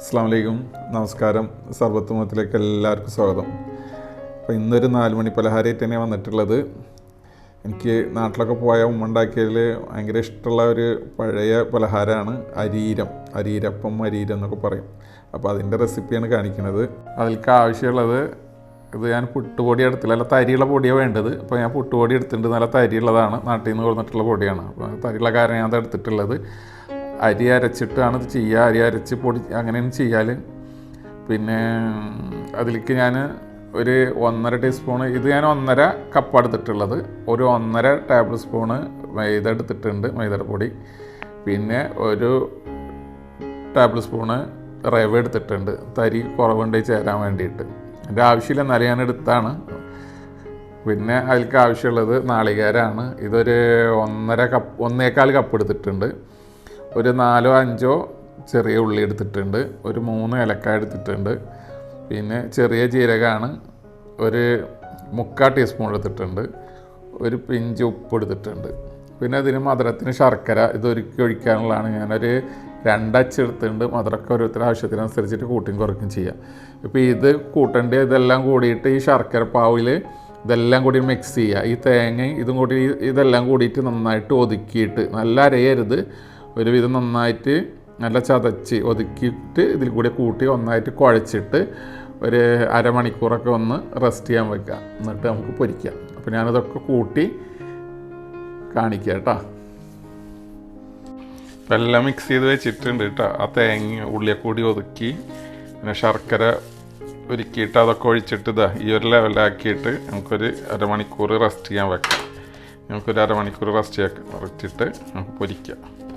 അസ്സാം വലൈക്കും നമസ്കാരം. സർവത്വത്തിലേക്ക് എല്ലാവർക്കും സ്വാഗതം. അപ്പോൾ ഇന്നൊരു നാല് മണി പലഹാരമായിട്ട് തന്നെയാണ് വന്നിട്ടുള്ളത്. എനിക്ക് നാട്ടിലൊക്കെ പോയ ഉമ്മ ഉണ്ടാക്കിയതിൽ ഭയങ്കര ഇഷ്ടമുള്ള ഒരു പഴയ പലഹാരമാണ് അരീരം. അരീരപ്പം അരീരം എന്നൊക്കെ പറയും. അപ്പോൾ അതിന്റെ റെസിപ്പിയാണ് കാണിക്കുന്നത്. അതിൽക്ക് ആവശ്യമുള്ളത് ഇത് ഞാൻ പുട്ടുപൊടി എടുത്തില്ല. അല്ല തരിയുള്ള പൊടിയാണ് വേണ്ടത്. അപ്പോൾ ഞാൻ പുട്ടുപൊടി എടുത്തിട്ടുണ്ട്. നല്ല തരിയുള്ളതാണ്. നാട്ടിൽ നിന്ന് കൊടുത്തിട്ടുള്ള പൊടിയാണ്. അപ്പോൾ തരിയുള്ള കാരണം ഞാൻ അത് എടുത്തിട്ടുള്ളത്. അരി അരച്ചിട്ടാണ് ഇത് ചെയ്യുക. അരി അരച്ച് പൊടി അങ്ങനെയാണ് ചെയ്യാൽ പിന്നെ അതിലേക്ക് ഞാൻ ഒരു ഒന്നര ടീസ്പൂൺ ഇത് ഞാൻ ഒന്നര കപ്പ് എടുത്തിട്ടുള്ളത്. ഒരു ഒന്നര ടേബിൾ സ്പൂണ് മൈദ എടുത്തിട്ടുണ്ട് മൈദയുടെ പൊടി. പിന്നെ ഒരു ടേബിൾ സ്പൂണ് റവ എടുത്തിട്ടുണ്ട്. തരി കുറവുണ്ടെങ്കിൽ ചേരാൻ വേണ്ടിയിട്ട്. എന്റെ ആവശ്യമില്ല എന്നാലും ഞാൻ എടുത്താണ്. പിന്നെ അതിലേക്ക് ആവശ്യമുള്ളത് നാളികേരമാണ്. ഇതൊരു ഒന്നര കപ്പ് ഒന്നേകാൽ കപ്പ് എടുത്തിട്ടുണ്ട്. ഒരു നാലോ അഞ്ചോ ചെറിയ ഉള്ളി എടുത്തിട്ടുണ്ട്. ഒരു മൂന്ന് ഏലക്കായ എടുത്തിട്ടുണ്ട്. പിന്നെ ചെറിയ ജീരകമാണ് ഒരു മുക്കാൽ ടീസ്പൂൺ എടുത്തിട്ടുണ്ട്. ഒരു പിഞ്ച് ഉപ്പ് എടുത്തിട്ടുണ്ട്. പിന്നെ അതിന് മധുരത്തിന് ശർക്കര ഇത് ഒരുക്കി ഒഴിക്കാനുള്ളതാണ്. ഞാനൊരു രണ്ടച്ച് എടുത്തിട്ടുണ്ട്. മധുരമൊക്കെ ഓരോരുത്തരുടെ ആവശ്യത്തിനനുസരിച്ചിട്ട് കൂട്ടിയും കുറയ്ക്കും ചെയ്യാം. ഇപ്പോൾ ഇത് കൂട്ടേണ്ട ഇതെല്ലാം കൂടിയിട്ട് ഈ ശർക്കര പാവിൽ ഇതെല്ലാം കൂടി മിക്സ് ചെയ്യുക. ഈ തേങ്ങയും ഇതും കൂടി ഇതെല്ലാം കൂടിയിട്ട് നന്നായിട്ട് ഒതുക്കിയിട്ട് നല്ല അരയരുത്. ഒരുവിധം നന്നായിട്ട് നല്ല ചതച്ച് ഒതുക്കിയിട്ട് ഇതിൽ കൂടി കൂട്ടി ഒന്നായിട്ട് കുഴച്ചിട്ട് ഒരു അരമണിക്കൂറൊക്കെ ഒന്ന് റെസ്റ്റ് ചെയ്യാൻ വെക്കുക. എന്നിട്ട് നമുക്ക് പൊരിക്കാം. അപ്പോൾ ഞാനിതൊക്കെ കൂട്ടി കാണിക്കുക കേട്ടോ. അപ്പം എല്ലാം മിക്സ് ചെയ്ത് വെച്ചിട്ടുണ്ട് കേട്ടോ. ആ തേങ്ങ ഉള്ളിയെക്കൂടി ഒതുക്കി പിന്നെ ശർക്കര ഒരുക്കിയിട്ട് അതൊക്കെ ഒഴിച്ചിട്ട് ഇതാ ഈ ഒരു ലെവലാക്കിയിട്ട് നമുക്കൊരു അരമണിക്കൂർ റെസ്റ്റ് ചെയ്യാൻ വെക്കാം. നമുക്കൊരു അരമണിക്കൂർ റെസ്റ്റ് ചെയ്യാൻ വെച്ചിട്ട് നമുക്ക് പൊരിക്കാം.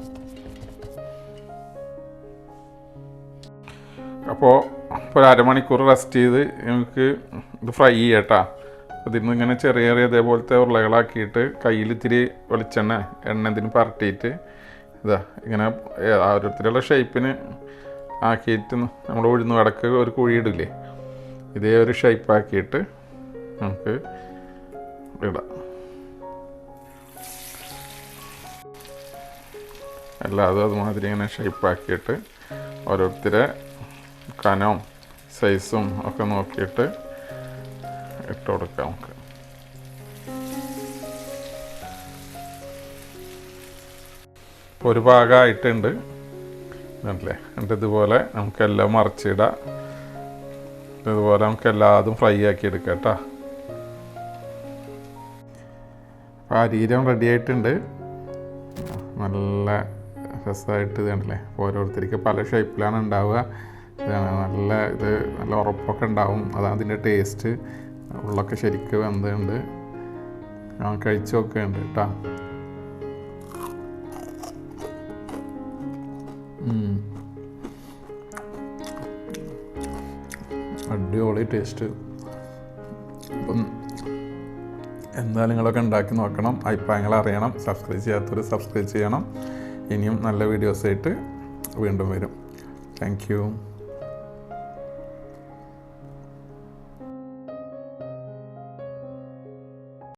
അപ്പോൾ ഒരു അരമണിക്കൂർ റെസ്റ്റ് ചെയ്ത് നമുക്ക് ഇത് ഫ്രൈ ചെയ്യട്ടാ. അതിൽ ഇങ്ങനെ ചെറിയ ചെറിയ ഇതേപോലത്തെ ഉരുളകളാക്കിയിട്ട് കയ്യിൽ ഇത്തിരി വെളിച്ചെണ്ണ എണ്ണ ഇതിന് പരട്ടിയിട്ട് ഇതാ ഇങ്ങനെ ഓരോരുത്തരുള്ള ഷേപ്പിന് ആക്കിയിട്ട് നമ്മൾ ഉഴുന്ന് വടക്ക് ഒരു കുഴിയിടില്ലേ ഇതേ ഒരു ഷേപ്പ് ആക്കിയിട്ട് നമുക്ക് ഇടാം. അല്ലാതെ അതുമാതിരി ഇങ്ങനെ ഷേപ്പ് ആക്കിയിട്ട് ഓരോരുത്തരെ കനവും സൈസും ഒക്കെ നോക്കിയിട്ട് ഇട്ട് കൊടുക്കാം നമുക്ക്. ഒരു ഭാഗമായിട്ടുണ്ട് ഇതല്ലേ എന്നിട്ട് ഇതുപോലെ നമുക്കെല്ലാം മറിച്ചിടാം. ഇതുപോലെ നമുക്ക് എല്ലാതും ഫ്രൈ ആക്കി എടുക്കാം കേട്ടോ. അപ്പോൾ അരീരം റെഡി ആയിട്ടുണ്ട്. നല്ല രസമായിട്ട് ഇത് കണ്ടില്ലേ ഓരോരുത്തർക്ക് പല ഷേപ്പിലാണ് ഉണ്ടാവുക. നല്ല ഇത് നല്ല ഉറപ്പൊക്കെ ഉണ്ടാവും. അതാണ് അതിന്റെ ടേസ്റ്റ് ഉള്ളൊക്കെ ശരിക്കും വെന്തുണ്ട്. ഞാൻ കഴിച്ചു നോക്കുന്നുണ്ട് കേട്ടോ. അടിപൊളി ടേസ്റ്റ് അപ്പം എന്തായാലും നിങ്ങളൊക്കെ ഉണ്ടാക്കി നോക്കണം. അഭിപ്രായങ്ങൾ അറിയണം. സബ്സ്ക്രൈബ് ചെയ്യാത്തവർ സബ്സ്ക്രൈബ് ചെയ്യണം. ഇനിയും നല്ല വീഡിയോസായിട്ട് വീണ്ടും വരും. താങ്ക്